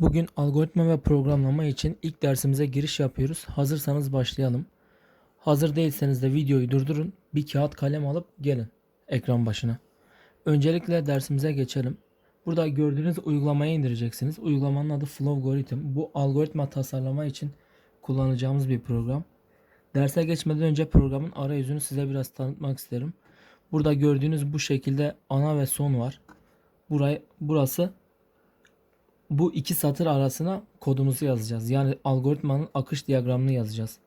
Bugün algoritma ve programlama için ilk dersimize giriş yapıyoruz. Hazırsanız başlayalım. Hazır değilseniz de videoyu durdurun. Bir kağıt kalem alıp gelin ekran başına. Öncelikle dersimize geçelim. Burada gördüğünüz uygulamayı indireceksiniz. Uygulamanın adı Flowgorithm. Bu algoritma tasarlama için kullanacağımız bir program. Derse geçmeden önce programın arayüzünü size biraz tanıtmak isterim. Burada gördüğünüz bu şekilde ana ve son var. Burayı, burası bu iki satır arasına kodumuzu yazacağız. Yani algoritmanın akış diyagramını yazacağız.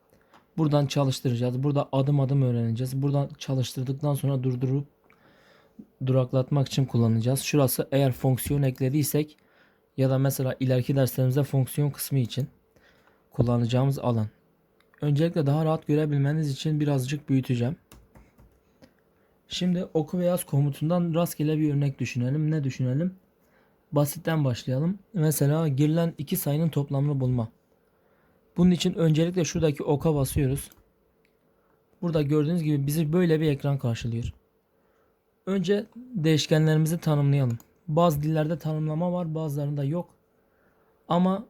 Buradan çalıştıracağız. Burada adım adım öğreneceğiz. Buradan çalıştırdıktan sonra durdurup duraklatmak için kullanacağız. Şurası eğer fonksiyon eklediysek ya da mesela ileriki derslerimizde fonksiyon kısmı için kullanacağımız alan. Öncelikle daha rahat görebilmeniz için birazcık büyüteceğim. Şimdi oku ve yaz komutundan rastgele bir örnek düşünelim. Ne düşünelim? Basitten başlayalım. Mesela girilen iki sayının toplamını bulma. Bunun için öncelikle şuradaki oka basıyoruz. Burada gördüğünüz gibi bizi böyle bir ekran karşılıyor. Önce değişkenlerimizi tanımlayalım. Bazı dillerde tanımlama var, bazılarında yok. Ama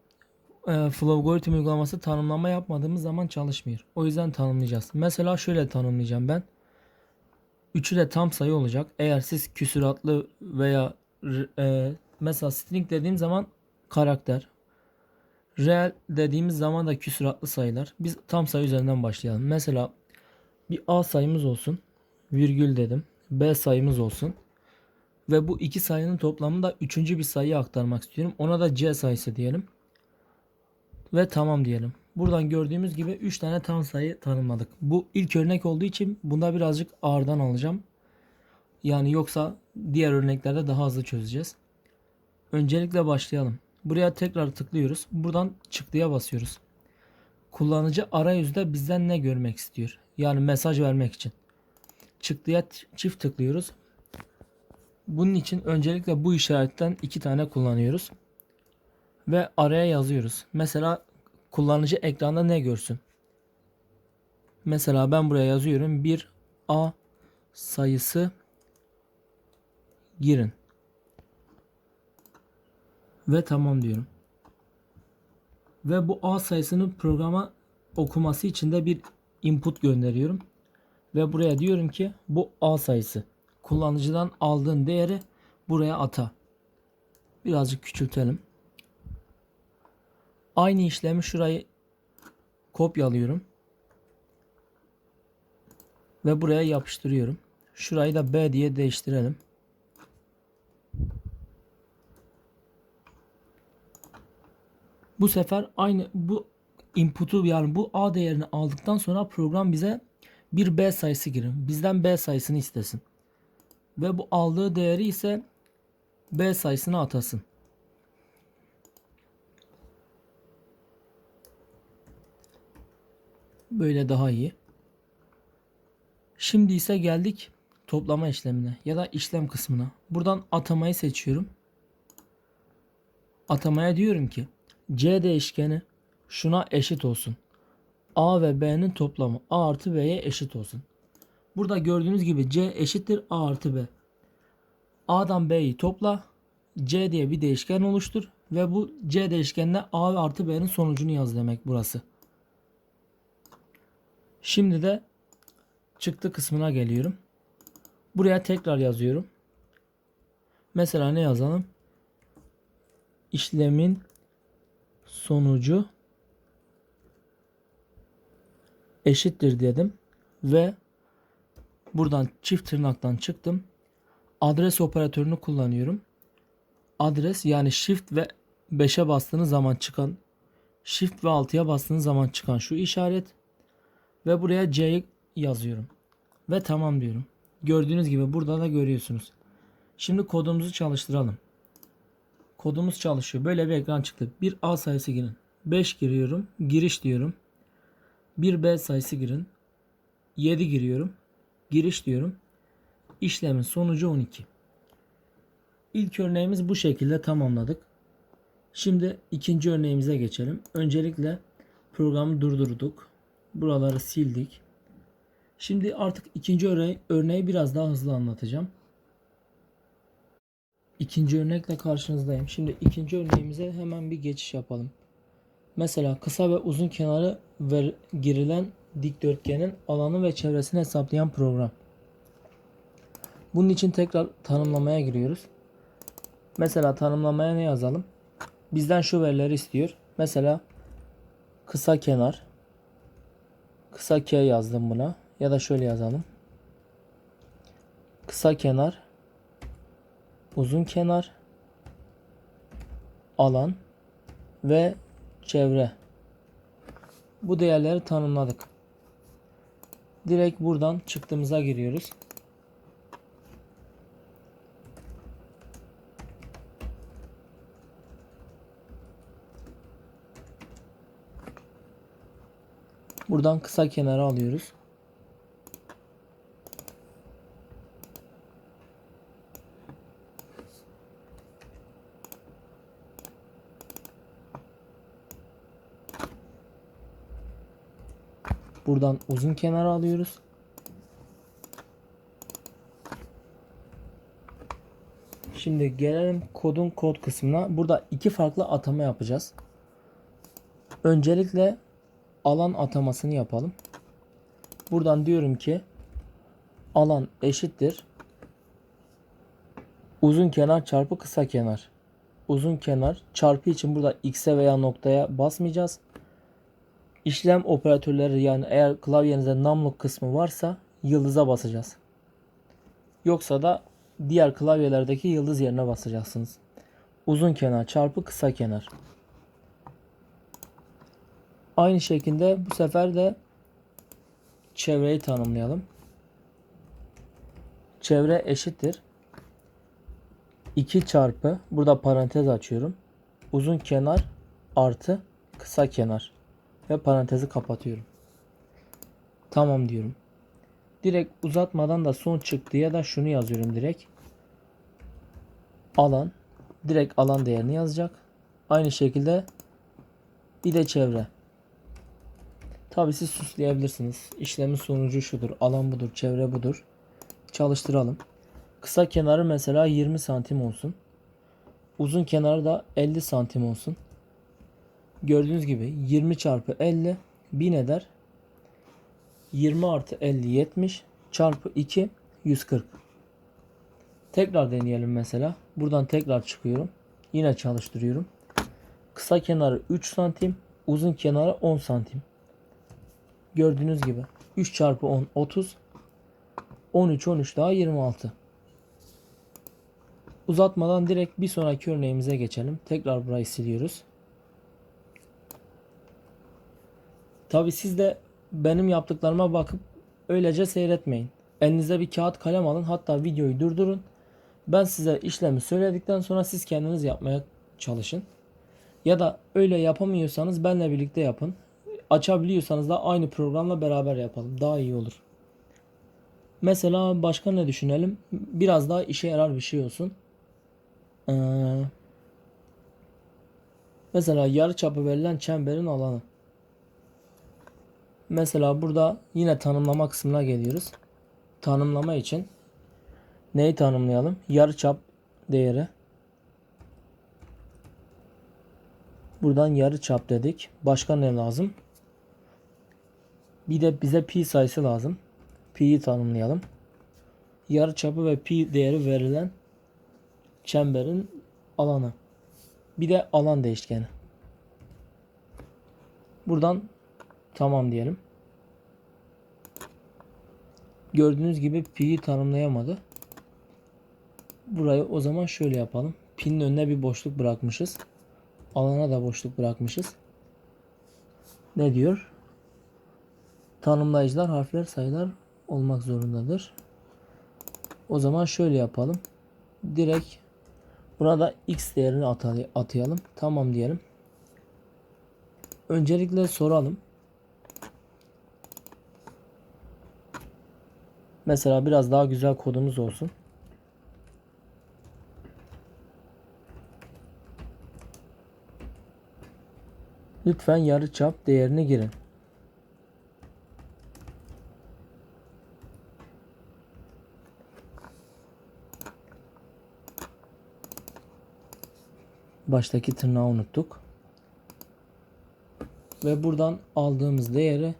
e, Flowgorithm uygulaması tanımlama yapmadığımız zaman çalışmıyor. O yüzden tanımlayacağız. Mesela şöyle tanımlayacağım ben. Üçü de tam sayı olacak. Eğer siz küsuratlı veya e, mesela string dediğim zaman karakter. Reel dediğimiz zaman da küsuratlı sayılar. Biz tam sayı üzerinden başlayalım. Mesela bir A sayımız olsun. Virgül dedim. B sayımız olsun. Ve bu iki sayının toplamını da üçüncü bir sayıya aktarmak istiyorum. Ona da C sayısı diyelim. Ve tamam diyelim. Buradan gördüğümüz gibi 3 tane tam sayı tanımladık. Bu ilk örnek olduğu için bunda birazcık ağırdan alacağım. Yani yoksa diğer örneklerde daha hızlı çözeceğiz. Öncelikle başlayalım. Buraya tekrar tıklıyoruz. Buradan çıktıya basıyoruz. Kullanıcı arayüzde bizden ne görmek istiyor? Yani mesaj vermek için. Çıktıya çift tıklıyoruz. Bunun için öncelikle bu işaretten iki tane kullanıyoruz. Ve araya yazıyoruz. Mesela kullanıcı ekranda ne görsün? Mesela ben buraya yazıyorum. Bir A sayısı girin. Ve tamam diyorum. Ve bu A sayısını programa okuması için de bir input gönderiyorum. Ve buraya diyorum ki bu A sayısı. Kullanıcıdan aldığın değeri buraya ata. Birazcık küçültelim. Aynı işlemi şurayı kopyalıyorum. Ve buraya yapıştırıyorum. Şurayı da B diye değiştirelim. Bu sefer aynı bu input'u yani bu A değerini aldıktan sonra program bize bir B sayısı girin. Bizden B sayısını istesin. Ve bu aldığı değeri ise B sayısına atasın. Böyle daha iyi. Şimdi ise geldik toplama işlemine ya da işlem kısmına. Buradan atamayı seçiyorum. Atamaya diyorum ki C değişkeni şuna eşit olsun. A ve B'nin toplamı A artı B'ye eşit olsun. Burada gördüğünüz gibi C eşittir A artı B. A'dan B'yi topla. C diye bir değişken oluştur. Ve bu C değişkenine A artı B'nin sonucunu yaz demek burası. Şimdi de çıktı kısmına geliyorum. Buraya tekrar yazıyorum. Mesela ne yazalım? İşlemin sonucu eşittir dedim ve buradan çift tırnaktan çıktım. Adres operatörünü kullanıyorum. Adres yani shift ve 5'e bastığınız zaman çıkan shift ve 6'ya bastığınız zaman çıkan şu işaret ve buraya C'yi yazıyorum. Ve tamam diyorum. Gördüğünüz gibi burada da görüyorsunuz. Şimdi kodumuzu çalıştıralım. Kodumuz çalışıyor. Böyle bir ekran çıktı. Bir A sayısı girin. 5 giriyorum. Giriş diyorum. Bir B sayısı girin. 7 giriyorum. Giriş diyorum. İşlemin sonucu 12. İlk örneğimiz bu şekilde tamamladık. Şimdi ikinci örneğimize geçelim. Öncelikle programı durdurduk. Buraları sildik. Şimdi artık ikinci örneği, biraz daha hızlı anlatacağım. İkinci örnekle karşınızdayım. Şimdi ikinci örneğimize hemen bir geçiş yapalım. Mesela kısa ve uzun kenarı ver, girilen dikdörtgenin alanı ve çevresini hesaplayan program. Bunun için tekrar tanımlamaya giriyoruz. Mesela tanımlamaya ne yazalım? Bizden şu verileri istiyor. Mesela kısa kenar kısa K yazdım buna ya da şöyle yazalım. Kısa kenar uzun kenar alan ve çevre. Bu değerleri tanımladık. Direkt buradan çıktığımıza giriyoruz. Buradan kısa kenara alıyoruz. Buradan uzun kenara alıyoruz. Şimdi gelelim kodun kod kısmına. Burada iki farklı atama yapacağız. Öncelikle alan atamasını yapalım. Buradan diyorum ki alan eşittir uzun kenar çarpı kısa kenar. Uzun kenar çarpı için burada x'e veya noktaya basmayacağız. İşlem operatörleri yani eğer klavyenizde namluk kısmı varsa yıldıza basacağız. Yoksa da diğer klavyelerdeki yıldız yerine basacaksınız. Uzun kenar çarpı kısa kenar. Aynı şekilde bu sefer de çevreyi tanımlayalım. Çevre eşittir. 2 çarpı burada parantez açıyorum. Uzun kenar artı kısa kenar ve parantezi kapatıyorum. Tamam diyorum. Direkt uzatmadan da son çıktı ya da şunu yazıyorum direkt. Alan direkt alan değerini yazacak. Aynı şekilde de çevre. Tabi siz süsleyebilirsiniz. İşlemin sonucu şudur. Alan budur. Çevre budur. Çalıştıralım. Kısa kenarı mesela 20 santim olsun. Uzun kenarı da 50 santim olsun. Gördüğünüz gibi 20 çarpı 50 1000 eder. 20 artı 50 70 çarpı 2 140. Tekrar deneyelim mesela. Buradan tekrar çıkıyorum. Yine çalıştırıyorum. Kısa kenarı 3 santim. Uzun kenarı 10 santim. Gördüğünüz gibi 3 çarpı 10 30 13 13 daha 26 uzatmadan direkt bir sonraki örneğimize geçelim tekrar burayı siliyoruz tabi siz de benim yaptıklarıma bakıp öylece seyretmeyin elinize bir kağıt kalem alın hatta videoyu durdurun ben size işlemi söyledikten sonra siz kendiniz yapmaya çalışın ya da öyle yapamıyorsanız benle birlikte yapın açabiliyorsanız da aynı programla beraber yapalım. Daha iyi olur. Mesela başka ne düşünelim? Biraz daha işe yarar bir şey olsun. Ee, mesela yarı çapı verilen çemberin alanı. Mesela burada yine tanımlama kısmına geliyoruz. Tanımlama için neyi tanımlayalım? Yarı çap değeri. Buradan yarı çap dedik. Başka ne lazım? Bir de bize pi sayısı lazım. Pi'yi tanımlayalım. Yarı çapı ve pi değeri verilen çemberin alanı. Bir de alan değişkeni. Buradan tamam diyelim. Gördüğünüz gibi pi'yi tanımlayamadı. Burayı o zaman şöyle yapalım. Pi'nin önüne bir boşluk bırakmışız. Alana da boşluk bırakmışız. Ne diyor? Tanımlayıcılar harfler sayılar olmak zorundadır. O zaman şöyle yapalım. Direkt buna da x değerini atayalım. Tamam diyelim. Öncelikle soralım. Mesela biraz daha güzel kodumuz olsun. Lütfen yarıçap değerini girin. Baştaki tırnağı unuttuk. Ve buradan aldığımız değeri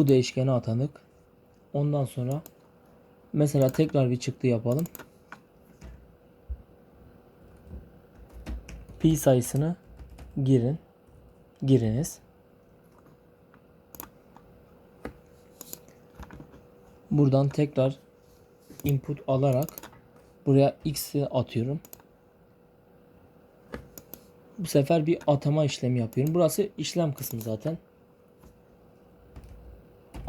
bu değişkene atadık. Ondan sonra mesela tekrar bir çıktı yapalım. Pi sayısını girin. Giriniz. Buradan tekrar input alarak buraya x'i atıyorum. Bu sefer bir atama işlemi yapıyorum. Burası işlem kısmı zaten.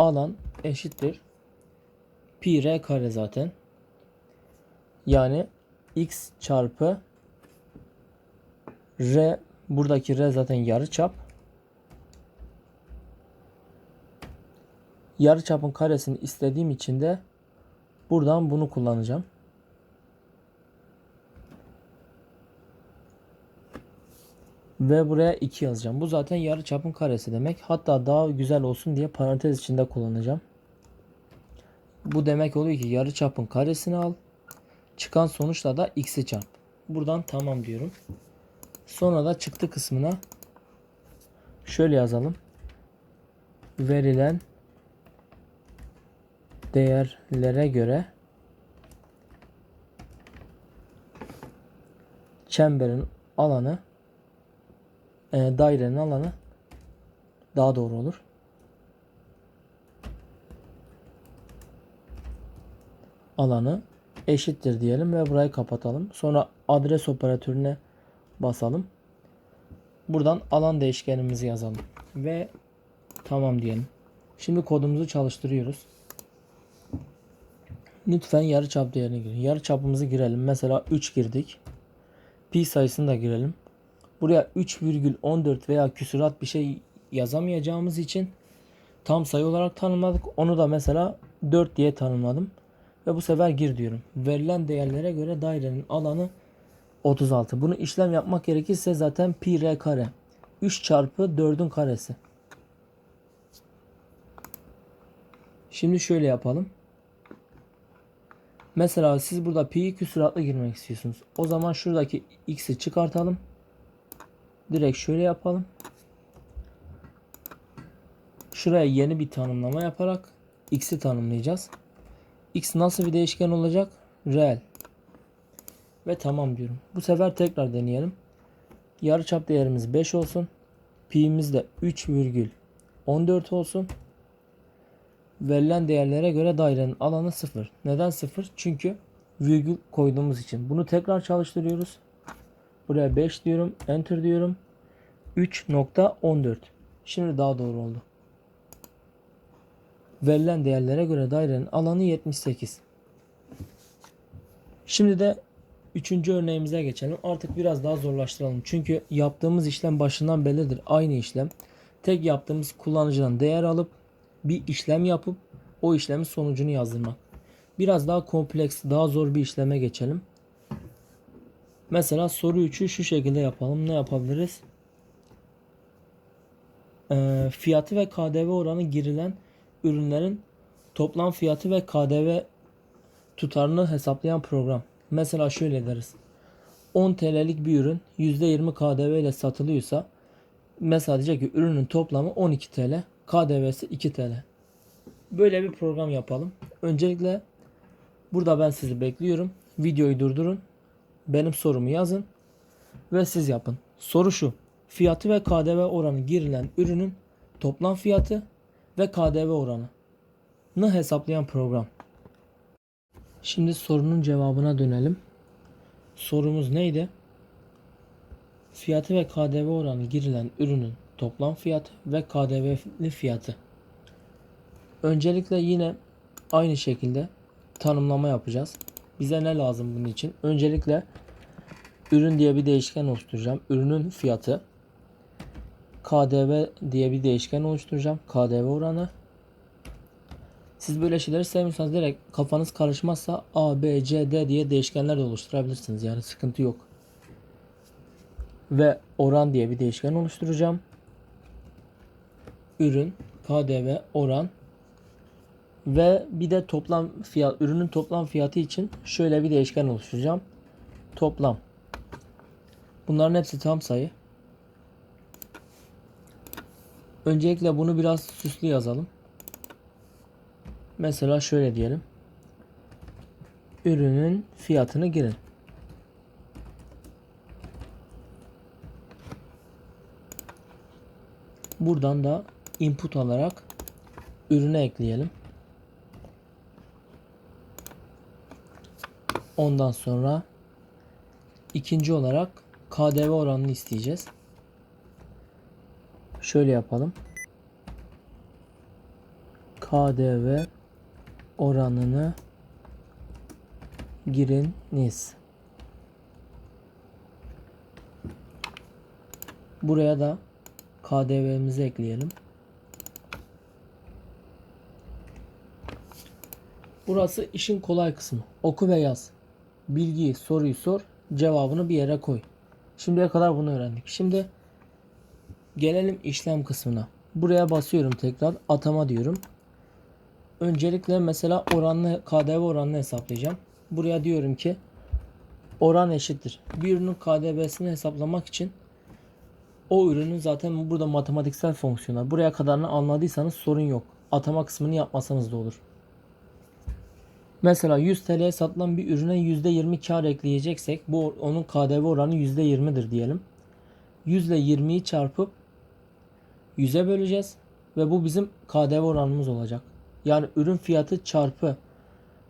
Alan eşittir. Pi r kare zaten. Yani x çarpı r buradaki r zaten yarı çap. Yarı çapın karesini istediğim için de buradan bunu kullanacağım. Ve buraya 2 yazacağım. Bu zaten yarı çapın karesi demek. Hatta daha güzel olsun diye parantez içinde kullanacağım. Bu demek oluyor ki yarı çapın karesini al. Çıkan sonuçla da x'i çarp. Buradan tamam diyorum. Sonra da çıktı kısmına şöyle yazalım. Verilen değerlere göre çemberin alanı e, dairenin alanı daha doğru olur. Alanı eşittir diyelim ve burayı kapatalım. Sonra adres operatörüne basalım. Buradan alan değişkenimizi yazalım. Ve tamam diyelim. Şimdi kodumuzu çalıştırıyoruz. Lütfen yarıçap değerine girin. Yarıçapımızı girelim. Mesela 3 girdik. Pi sayısını da girelim. Buraya 3,14 veya küsurat bir şey yazamayacağımız için tam sayı olarak tanımladık. Onu da mesela 4 diye tanımladım. Ve bu sefer gir diyorum. Verilen değerlere göre dairenin alanı 36. Bunu işlem yapmak gerekirse zaten pi r kare. 3 çarpı 4'ün karesi. Şimdi şöyle yapalım. Mesela siz burada pi'yi küsuratlı girmek istiyorsunuz. O zaman şuradaki x'i çıkartalım. Direkt şöyle yapalım. Şuraya yeni bir tanımlama yaparak x'i tanımlayacağız. x nasıl bir değişken olacak? Reel. Ve tamam diyorum. Bu sefer tekrar deneyelim. Yarıçap değerimiz 5 olsun. Pi'miz de 3,14 olsun. Verilen değerlere göre dairenin alanı 0. Neden 0? Çünkü virgül koyduğumuz için. Bunu tekrar çalıştırıyoruz. Buraya 5 diyorum. Enter diyorum. 3.14. Şimdi daha doğru oldu. Verilen değerlere göre dairenin alanı 78. Şimdi de üçüncü örneğimize geçelim. Artık biraz daha zorlaştıralım. Çünkü yaptığımız işlem başından bellidir. Aynı işlem. Tek yaptığımız kullanıcıdan değer alıp bir işlem yapıp o işlemin sonucunu yazdırmak. Biraz daha kompleks, daha zor bir işleme geçelim. Mesela soru 3'ü şu şekilde yapalım. Ne yapabiliriz? Ee, fiyatı ve KDV oranı girilen ürünlerin toplam fiyatı ve KDV tutarını hesaplayan program. Mesela şöyle deriz. 10 TL'lik bir ürün %20 KDV ile satılıyorsa mesela diyecek ki ürünün toplamı 12 TL, KDV'si 2 TL. Böyle bir program yapalım. Öncelikle burada ben sizi bekliyorum. Videoyu durdurun. Benim sorumu yazın ve siz yapın. Soru şu. Fiyatı ve KDV oranı girilen ürünün toplam fiyatı ve KDV oranı hesaplayan program. Şimdi sorunun cevabına dönelim. Sorumuz neydi? Fiyatı ve KDV oranı girilen ürünün toplam fiyatı ve KDV'li fiyatı. Öncelikle yine aynı şekilde tanımlama yapacağız. Bize ne lazım bunun için? Öncelikle ürün diye bir değişken oluşturacağım. Ürünün fiyatı KDV diye bir değişken oluşturacağım. KDV oranı. Siz böyle şeyleri sevmiyorsanız direkt kafanız karışmazsa A, B, C, D diye değişkenler de oluşturabilirsiniz. Yani sıkıntı yok. Ve oran diye bir değişken oluşturacağım. Ürün, KDV, oran Ve bir de toplam fiyat, ürünün toplam fiyatı için şöyle bir değişken oluşturacağım. Toplam. Bunların hepsi tam sayı. Öncelikle bunu biraz süslü yazalım. Mesela şöyle diyelim. Ürünün fiyatını girin. Buradan da input alarak ürüne ekleyelim. Ondan sonra ikinci olarak KDV oranını isteyeceğiz. Şöyle yapalım. KDV oranını giriniz. Buraya da KDV'mizi ekleyelim. Burası işin kolay kısmı. Oku ve yaz. Bilgiyi, soruyu sor, cevabını bir yere koy. Şimdiye kadar bunu öğrendik. Şimdi gelelim işlem kısmına. Buraya basıyorum tekrar. Atama diyorum. Öncelikle mesela oranlı KDV oranını hesaplayacağım. Buraya diyorum ki oran eşittir. Bir ürünün KDV'sini hesaplamak için o ürünün zaten burada matematiksel fonksiyonlar. Buraya kadarını anladıysanız sorun yok. Atama kısmını yapmasanız da olur. Mesela 100 TL'ye satılan bir ürüne %20 kar ekleyeceksek bu onun KDV oranı %20'dir diyelim. 100 ile 20'yi çarpıp 100'e böleceğiz ve bu bizim KDV oranımız olacak. Yani ürün fiyatı çarpı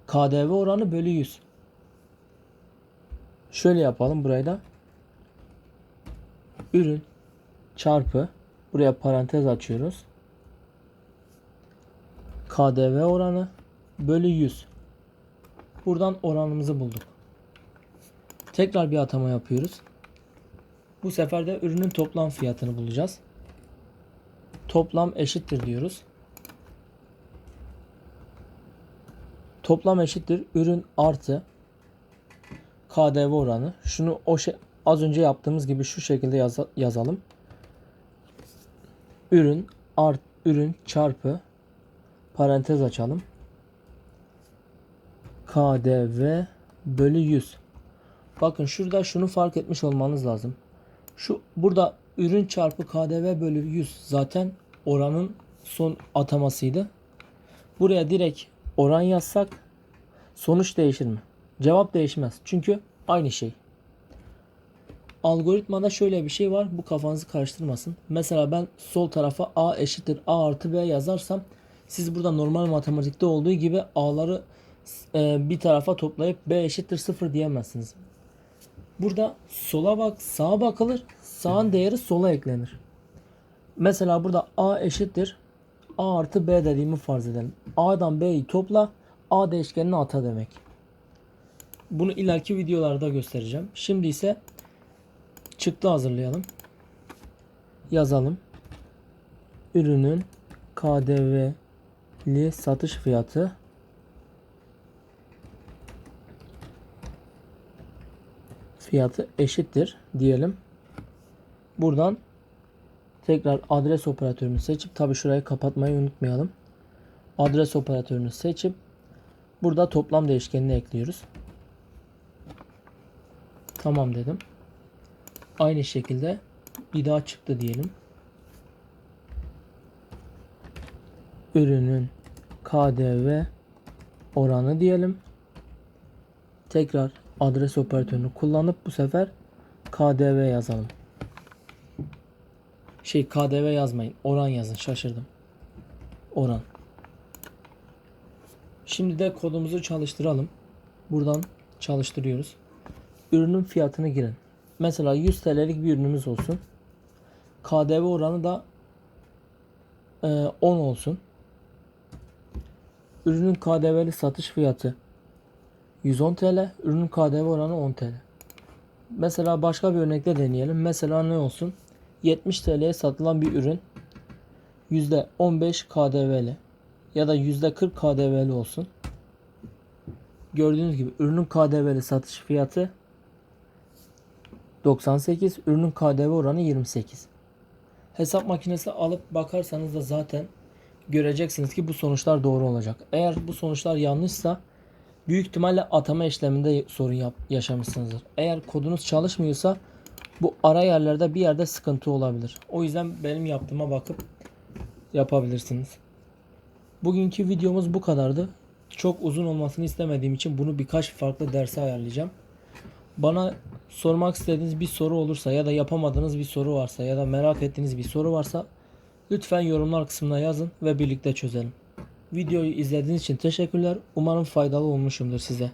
KDV oranı bölü 100. Şöyle yapalım burayı da. Ürün çarpı buraya parantez açıyoruz. KDV oranı bölü 100. Buradan oranımızı bulduk. Tekrar bir atama yapıyoruz. Bu sefer de ürünün toplam fiyatını bulacağız. Toplam eşittir diyoruz. Toplam eşittir ürün artı KDV oranı. Şunu o şey az önce yaptığımız gibi şu şekilde yaza- yazalım. Ürün art ürün çarpı parantez açalım. KDV bölü 100. Bakın şurada şunu fark etmiş olmanız lazım. Şu burada ürün çarpı KDV bölü 100 zaten oranın son atamasıydı. Buraya direkt oran yazsak sonuç değişir mi? Cevap değişmez. Çünkü aynı şey. Algoritmada şöyle bir şey var. Bu kafanızı karıştırmasın. Mesela ben sol tarafa A eşittir A artı B yazarsam siz burada normal matematikte olduğu gibi A'ları e, bir tarafa toplayıp B eşittir 0 diyemezsiniz. Burada sola bak, sağa bakılır. Sağın değeri sola eklenir. Mesela burada A eşittir A artı B dediğimi farz edelim. A'dan B'yi topla. A değişkenini ata demek. Bunu ileriki videolarda göstereceğim. Şimdi ise çıktı hazırlayalım. Yazalım. Ürünün KDV'li satış fiyatı fiyatı eşittir diyelim. Buradan tekrar adres operatörünü seçip tabi şurayı kapatmayı unutmayalım. Adres operatörünü seçip burada toplam değişkenini ekliyoruz. Tamam dedim. Aynı şekilde bir daha çıktı diyelim. Ürünün KDV oranı diyelim. Tekrar adres operatörünü kullanıp bu sefer KDV yazalım. Şey KDV yazmayın. Oran yazın. Şaşırdım. Oran. Şimdi de kodumuzu çalıştıralım. Buradan çalıştırıyoruz. Ürünün fiyatını girin. Mesela 100 TL'lik bir ürünümüz olsun. KDV oranı da e, 10 olsun. Ürünün KDV'li satış fiyatı 110 TL. Ürünün KDV oranı 10 TL. Mesela başka bir örnekte deneyelim. Mesela ne olsun? 70 TL'ye satılan bir ürün %15 KDV'li ya da %40 KDV'li olsun. Gördüğünüz gibi ürünün KDV'li satış fiyatı 98, ürünün KDV oranı 28. Hesap makinesi alıp bakarsanız da zaten göreceksiniz ki bu sonuçlar doğru olacak. Eğer bu sonuçlar yanlışsa büyük ihtimalle atama işleminde sorun yap- yaşamışsınızdır. Eğer kodunuz çalışmıyorsa bu ara yerlerde bir yerde sıkıntı olabilir. O yüzden benim yaptığıma bakıp yapabilirsiniz. Bugünkü videomuz bu kadardı. Çok uzun olmasını istemediğim için bunu birkaç farklı derse ayarlayacağım. Bana sormak istediğiniz bir soru olursa ya da yapamadığınız bir soru varsa ya da merak ettiğiniz bir soru varsa lütfen yorumlar kısmına yazın ve birlikte çözelim. Videoyu izlediğiniz için teşekkürler. Umarım faydalı olmuşumdur size.